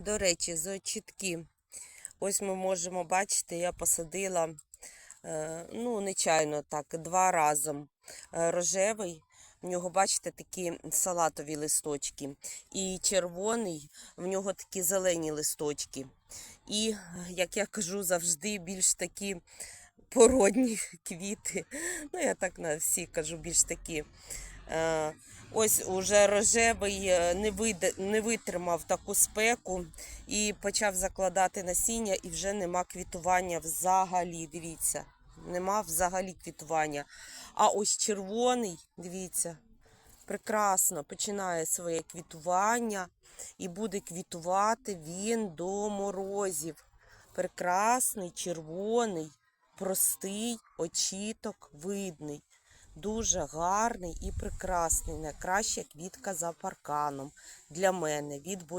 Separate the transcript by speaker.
Speaker 1: До речі, зочітки. Ось ми можемо бачити, я посадила, е, ну, нечайно так, два разом е, рожевий. В нього, бачите, такі салатові листочки. І червоний, в нього такі зелені листочки. І, як я кажу, завжди більш такі породні квіти. Ну, я так на всі кажу, більш такі. Е, Ось уже рожевий е, не, вийде, не витримав таку спеку і почав закладати насіння, і вже нема квітування взагалі. Дивіться, нема взагалі квітування. А ось червоний, дивіться, прекрасно починає своє квітування і буде квітувати він до морозів. Прекрасний, червоний, простий, очіток видний. Дуже гарний і прекрасний. Найкраща квітка за парканом для мене від бурі.